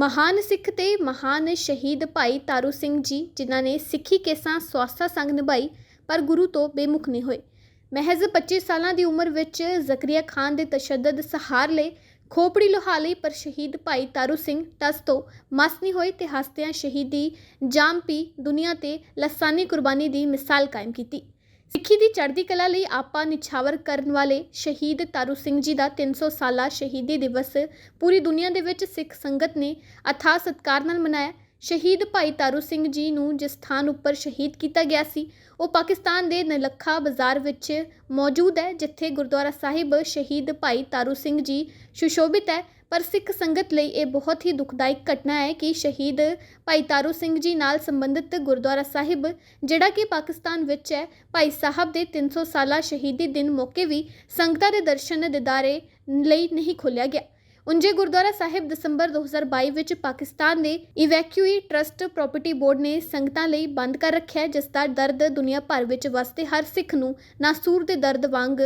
ਮਹਾਨ ਸਿੱਖ ਤੇ ਮਹਾਨ ਸ਼ਹੀਦ ਭਾਈ ਤਾਰੂ ਸਿੰਘ ਜੀ, ਜਿਨ੍ਹਾਂ ਨੇ ਸਿੱਖੀ ਕੇਸਾਂ ਸਵਾਸਾ ਸੰਗ ਨਿਭਾਈ, ਪਰ ਗੁਰੂ ਤੋਂ ਬੇਮੁਖ ਨਹੀਂ ਹੋਏ। ਮਹਿਜ਼ 25 ਸਾਲਾਂ ਦੀ ਉਮਰ ਵਿੱਚ ਜ਼ਕਰੀਆ ਖਾਨ ਦੇ ਤਸ਼ੱਦਦ ਸਹਾਰ ਲਈ ਖੋਪੜੀ ਲੋਹਾ ਲਈ ਪਰ ਸ਼ਹੀਦ ਭਾਈ ਤਾਰੂ ਸਿੰਘ ਟਸ ਤੋਂ ਮਸ ਨਹੀਂ ਹੋਏ ਤੇ ਹਸਤਿਆਂ ਸ਼ਹੀਦੀ ਜਾਮ ਪੀ ਦੁਨੀਆ ਤੇ ਲਸਾਨੀ ਕੁਰਬਾਨੀ ਦੀ ਮਿਸਾਲ ਕਾਇਮ ਕੀਤੀ। ਸਿੱਖੀ ਦੀ ਚੜ੍ਹਦੀ ਕਲਾ ਲਈ ਆਪਾ ਨਿਛਾਵਰ ਕਰਨ ਵਾਲੇ ਸ਼ਹੀਦ ਤਾਰੂ ਸਿੰਘ ਜੀ ਦਾ 300 ਸਾਲਾ ਸ਼ਹੀਦੀ ਦਿਵਸ ਪੂਰੀ ਦੁਨੀਆ ਦੇ ਵਿੱਚ ਸਿੱਖ ਸੰਗਤ ਨੇ ਅਥਾਹ ਸਤਿਕਾਰ ਨਾਲ ਮਨਾਇਆ। ਸ਼ਹੀਦ ਭਾਈ ਤਾਰੂ ਸਿੰਘ ਜੀ ਨੂੰ ਜਿਸ ਸਥਾਨ ਉੱਪਰ ਸ਼ਹੀਦ ਕੀਤਾ ਗਿਆ ਸੀ, ਉਹ ਪਾਕਿਸਤਾਨ ਦੇ ਨਲੱਖਾ ਬਾਜ਼ਾਰ ਵਿੱਚ ਮੌਜੂਦ ਹੈ, ਜਿੱਥੇ ਗੁਰਦੁਆਰਾ ਸਾਹਿਬ ਸ਼ਹੀਦ ਭਾਈ ਤਾਰੂ ਸਿੰਘ ਜੀ ਸੁਸ਼ੋਭਿਤ ਹੈ। ਪਰ ਸਿੱਖ ਸੰਗਤ ਲਈ ਇਹ ਬਹੁਤ ਹੀ ਦੁਖਦਾਇਕ ਘਟਨਾ ਹੈ ਕਿ ਸ਼ਹੀਦ ਭਾਈ ਤਾਰੂ ਸਿੰਘ ਜੀ ਨਾਲ ਸੰਬੰਧਿਤ ਗੁਰਦੁਆਰਾ ਸਾਹਿਬ, ਜਿਹੜਾ ਕਿ ਪਾਕਿਸਤਾਨ ਵਿੱਚ ਹੈ, ਭਾਈ ਸਾਹਿਬ ਦੇ 300 ਸਾਲਾ ਸ਼ਹੀਦੀ ਦਿਨ ਮੌਕੇ ਵੀ ਸੰਗਤਾਂ ਦੇ ਦਰਸ਼ਨ ਦਿਦਾਰੇ ਲਈ ਨਹੀਂ ਖੋਲ੍ਹਿਆ ਗਿਆ। ਉਂਝੇ ਗੁਰਦੁਆਰਾ ਸਾਹਿਬ ਦਸੰਬਰ 2022 ਵਿੱਚ ਪਾਕਿਸਤਾਨ ਦੇ ਇਵੈਕਿਊਈ ਟਰਸਟ ਪ੍ਰਾਪਰਟੀ ਬੋਰਡ ਨੇ ਸੰਗਤਾਂ ਲਈ ਬੰਦ ਕਰ ਰੱਖਿਆ ਜਿਸ ਦਾ ਦਰਦ ਦੁਨੀਆ ਭਰ ਵਿੱਚ ਵਸਦੇ ਹਰ ਸਿੱਖ ਨੂੰ ਨਾਸੂਰ ਦੇ ਦਰਦ ਵਾਂਗ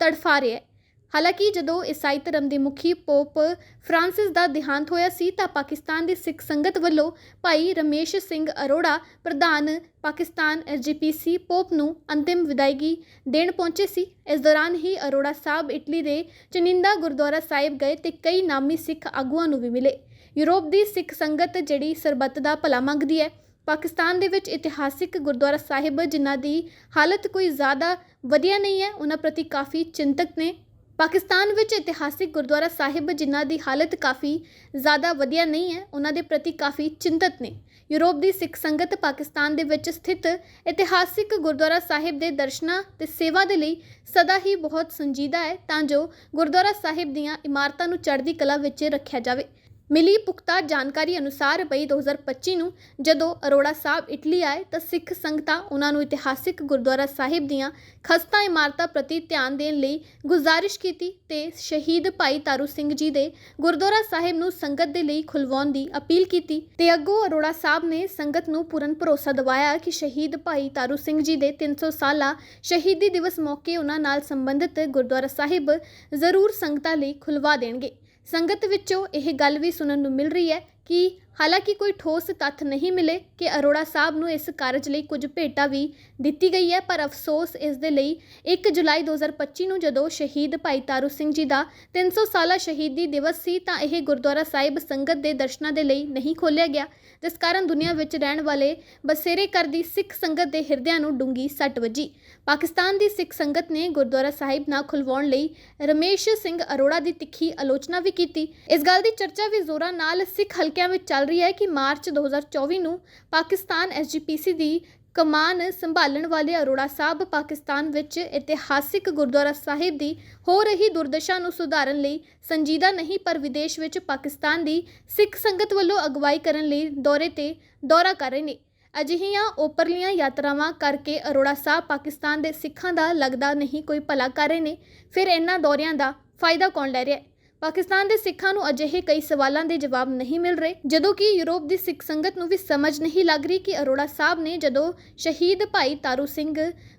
ਤੜਫਾ ਰਿਹਾ ਹੈ। ਹਾਲਾਂਕਿ ਜਦੋਂ ਈਸਾਈ ਧਰਮ ਦੇ ਮੁਖੀ ਪੋਪ ਫ੍ਰਾਂਸਿਸ ਦਾ ਦੇਹਾਂਤ ਹੋਇਆ ਸੀ ਤਾਂ ਪਾਕਿਸਤਾਨ ਦੀ ਸਿੱਖ ਸੰਗਤ ਵੱਲੋਂ ਭਾਈ ਰਮੇਸ਼ ਸਿੰਘ ਅਰੋੜਾ, ਪ੍ਰਧਾਨ ਪਾਕਿਸਤਾਨ ਐਸਜੀਪੀਸੀ ਪੋਪ ਨੂੰ ਅੰਤਿਮ ਵਿਦਾਇਗੀ ਦੇਣ ਪਹੁੰਚੇ ਸੀ। ਇਸ ਦੌਰਾਨ ਹੀ ਅਰੋੜਾ ਸਾਹਿਬ ਇਟਲੀ ਦੇ ਚਨਿੰਦਾ ਗੁਰਦੁਆਰਾ ਸਾਹਿਬ ਗਏ ਤੇ ਕਈ ਨਾਮੀ ਸਿੱਖ ਆਗੂਆਂ ਨੂੰ ਵੀ ਮਿਲੇ। ਯੂਰਪ ਦੀ ਸਿੱਖ ਸੰਗਤ ਜਿਹੜੀ ਸਰਬੱਤ ਦਾ ਭਲਾ ਮੰਗਦੀ ਹੈ, ਪਾਕਿਸਤਾਨ ਦੇ ਵਿੱਚ ਇਤਿਹਾਸਿਕ ਗੁਰਦੁਆਰਾ ਸਾਹਿਬ ਜਿਨ੍ਹਾਂ ਦੀ ਹਾਲਤ ਕੋਈ ਜ਼ਿਆਦਾ ਵਧੀਆ ਨਹੀਂ ਹੈ, ਉਹਨਾਂ ਪ੍ਰਤੀ ਕਾਫੀ ਚਿੰਤਕ ਨੇ। ਪਾਕਿਸਤਾਨ ਵਿੱਚ ਇਤਿਹਾਸਿਕ ਗੁਰਦੁਆਰਾ ਸਾਹਿਬ, ਜਿਨ੍ਹਾਂ ਦੀ ਹਾਲਤ ਕਾਫੀ ਜ਼ਿਆਦਾ ਵਧੀਆ ਨਹੀਂ ਹੈ, ਉਹਨਾਂ ਦੇ ਪ੍ਰਤੀ ਕਾਫੀ ਚਿੰਤਤ ਨੇ। ਯੂਰਪ ਦੀ ਸਿੱਖ ਸੰਗਤ ਪਾਕਿਸਤਾਨ ਦੇ ਵਿੱਚ ਸਥਿਤ ਇਤਿਹਾਸਿਕ ਗੁਰਦੁਆਰਾ ਸਾਹਿਬ ਦੇ ਦਰਸ਼ਨਾਂ ਤੇ ਸੇਵਾ ਦੇ ਲਈ ਸਦਾ ਹੀ ਬਹੁਤ ਸੰਜੀਦਾ ਹੈ, ਤਾਂ ਜੋ ਗੁਰਦੁਆਰਾ ਸਾਹਿਬ ਦੀਆਂ ਇਮਾਰਤਾਂ ਨੂੰ ਚੜ੍ਹਦੀ ਕਲਾ ਵਿੱਚ ਰੱਖਿਆ ਜਾਵੇ। ਮਿਲੀ ਪੁਖਤਾ ਜਾਣਕਾਰੀ ਅਨੁਸਾਰ ਮਈ 2025 ਨੂੰ ਜਦੋਂ ਅਰੋੜਾ ਸਾਹਿਬ ਇਟਲੀ ਆਏ ਤਾਂ ਸਿੱਖ ਸੰਗਤਾਂ ਉਹਨਾਂ ਨੂੰ ਇਤਿਹਾਸਿਕ ਗੁਰਦੁਆਰਾ ਸਾਹਿਬ ਦੀਆਂ ਖਸਤਾ ਇਮਾਰਤਾਂ ਪ੍ਰਤੀ ਧਿਆਨ ਦੇਣ ਲਈ ਗੁਜ਼ਾਰਿਸ਼ ਕੀਤੀ ਤੇ ਸ਼ਹੀਦ ਭਾਈ ਤਾਰੂ ਸਿੰਘ ਜੀ ਦੇ ਗੁਰਦੁਆਰਾ ਸਾਹਿਬ ਨੂੰ ਸੰਗਤ ਦੇ ਲਈ ਖੁਲਵਾਉਣ ਦੀ ਅਪੀਲ ਕੀਤੀ ਤੇ ਅੱਗੋਂ ਅਰੋੜਾ ਸਾਹਿਬ ਨੇ ਸੰਗਤ ਨੂੰ ਪੂਰਨ ਭਰੋਸਾ ਦਿਵਾਇਆ ਕਿ ਸ਼ਹੀਦ ਭਾਈ ਤਾਰੂ ਸਿੰਘ ਜੀ ਦੇ 300 ਸਾਲਾ ਸ਼ਹੀਦੀ ਦਿਵਸ ਮੌਕੇ ਉਹਨਾਂ ਨਾਲ ਸੰਬੰਧਿਤ ਗੁਰਦੁਆਰਾ ਸਾਹਿਬ ਜ਼ਰੂਰ ਸੰਗਤਾਂ ਲਈ ਖੁਲਵਾ ਦੇਣਗੇ। ਸੰਗਤ ਵਿੱਚੋਂ ਇਹ ਗੱਲ ਵੀ ਸੁਣਨ ਨੂੰ ਮਿਲ ਰਹੀ ਹੈ ਕਿ ਹਾਲਾਂਕਿ ਕੋਈ ਠੋਸ ਤੱਥ ਨਹੀਂ ਮਿਲੇ ਕਿ ਅਰੋੜਾ ਸਾਹਿਬ ਨੂੰ ਇਸ ਕਾਰਜ ਲਈ ਕੁਝ ਭੇਟਾ ਵੀ ਦਿੱਤੀ ਗਈ ਹੈ, ਪਰ ਅਫਸੋਸ ਇਸ ਦੇ ਲਈ 1 ਜੁਲਾਈ 2025 ਨੂੰ ਜਦੋਂ ਸ਼ਹੀਦ ਭਾਈ ਤਾਰੂ ਸਿੰਘ ਜੀ ਦਾ 300 ਸਾਲਾ ਸ਼ਹੀਦੀ ਦਿਵਸ ਸੀ, ਤਾਂ ਇਹ ਗੁਰਦੁਆਰਾ ਸਾਹਿਬ ਸੰਗਤ ਦੇ ਦਰਸ਼ਨਾਂ ਦੇ ਲਈ ਨਹੀਂ ਖੋਲ੍ਹਿਆ ਗਿਆ, ਜਿਸ ਕਾਰਨ ਦੁਨੀਆ ਵਿੱਚ ਰਹਿਣ ਵਾਲੇ ਬਸੇਰੇ ਕਰਦੀ ਸਿੱਖ ਸੰਗਤ ਦੇ ਹਿਰਦਿਆਂ ਨੂੰ ਡੂੰਗੀ ਸੱਟ ਵੱਜੀ। ਪਾਕਿਸਤਾਨ ਦੀ ਸਿੱਖ ਸੰਗਤ ਨੇ ਗੁਰਦੁਆਰਾ ਸਾਹਿਬ ਨਾ ਖੁਲਵਾਉਣ ਲਈ ਰਮੇਸ਼ ਸਿੰਘ ਅਰੋੜਾ ਦੀ ਤਿੱਖੀ ਆਲੋਚਨਾ ਵੀ ਕੀਤੀ। ਇਸ ਗੱਲ ਦੀ ਚਰਚਾ ਵੀ ਜ਼ੋਰਾਂ ਨਾਲ ਸਿੱਖ ਹਲਕਿਆਂ ਵਿੱਚ ਚੱਲ ਰਹੀ ਹੈ ਕਿ ਮਾਰਚ 2024 ਨੂੰ ਪਾਕਿਸਤਾਨ ਐਸਜੀਪੀਸੀ ਦੀ ਕਮਾਨ ਸੰਭਾਲਣ ਵਾਲੇ ਅਰੋੜਾ ਸਾਹਿਬ ਪਾਕਿਸਤਾਨ ਵਿੱਚ ਇਤਿਹਾਸਿਕ ਗੁਰਦੁਆਰਾ ਸਾਹਿਬ ਦੀ ਹੋ ਰਹੀ ਦੁਰਦਸ਼ਾ ਨੂੰ ਸੁਧਾਰਨ ਲਈ ਸੰਜੀਦਾ ਨਹੀਂ, ਪਰ ਵਿਦੇਸ਼ ਵਿੱਚ ਪਾਕਿਸਤਾਨ ਦੀ ਸਿੱਖ ਸੰਗਤ ਵੱਲੋਂ ਅਗਵਾਈ ਕਰਨ ਲਈ ਦੌਰੇ ਤੇ ਦੌਰਾ ਕਰ ਰਹੇ ਨੇ। ਅਜਿਹੀਆਂ ਓਪਰਲੀਆਂ ਯਾਤਰਾਵਾਂ ਕਰਕੇ ਅਰੋੜਾ ਸਾਹਿਬ ਪਾਕਿਸਤਾਨ ਦੇ ਸਿੱਖਾਂ ਦਾ ਲੱਗਦਾ ਨਹੀਂ ਕੋਈ ਭਲਾ ਕਰ ਰਹੇ ਨੇ। ਫਿਰ ਇਹਨਾਂ ਦੌਰਿਆਂ ਦਾ ਫਾਇਦਾ ਕੌਣ ਲੈ ਰਿਹਾ ਹੈ? ਪਾਕਿਸਤਾਨ ਦੇ ਸਿੱਖਾਂ ਨੂੰ ਅਜਿਹੇ ਕਈ ਸਵਾਲਾਂ ਦੇ ਜਵਾਬ ਨਹੀਂ ਮਿਲ ਰਹੇ, ਜਦੋਂ ਕਿ ਯੂਰਪ ਦੀ ਸਿੱਖ ਸੰਗਤ ਨੂੰ ਵੀ ਸਮਝ ਨਹੀਂ ਲੱਗ ਰਹੀ ਕਿ ਅਰੋੜਾ ਸਾਹਿਬ ਨੇ ਜਦੋਂ ਸ਼ਹੀਦ ਭਾਈ ਤਾਰੂ ਸਿੰਘ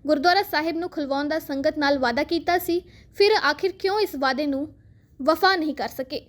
ਗੁਰਦੁਆਰਾ ਸਾਹਿਬ ਨੂੰ ਖੁਲਵਾਉਣ ਦਾ ਸੰਗਤ ਨਾਲ ਵਾਅਦਾ ਕੀਤਾ ਸੀ, ਫਿਰ ਆਖਿਰ ਕਿਉਂ ਇਸ ਵਾਅਦੇ ਨੂੰ ਵਫਾ ਨਹੀਂ ਕਰ ਸਕੇ?